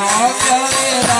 I'll Rakhale Ra.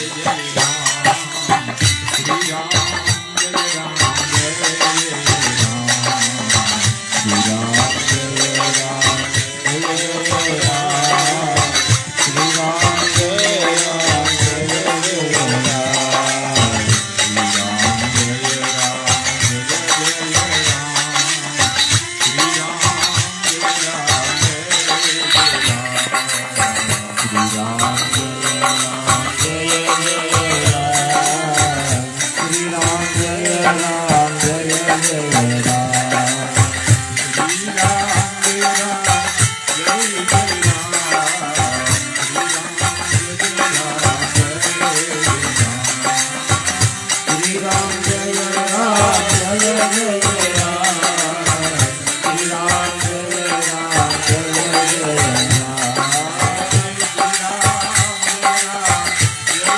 yeah, yeah.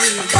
Yeah.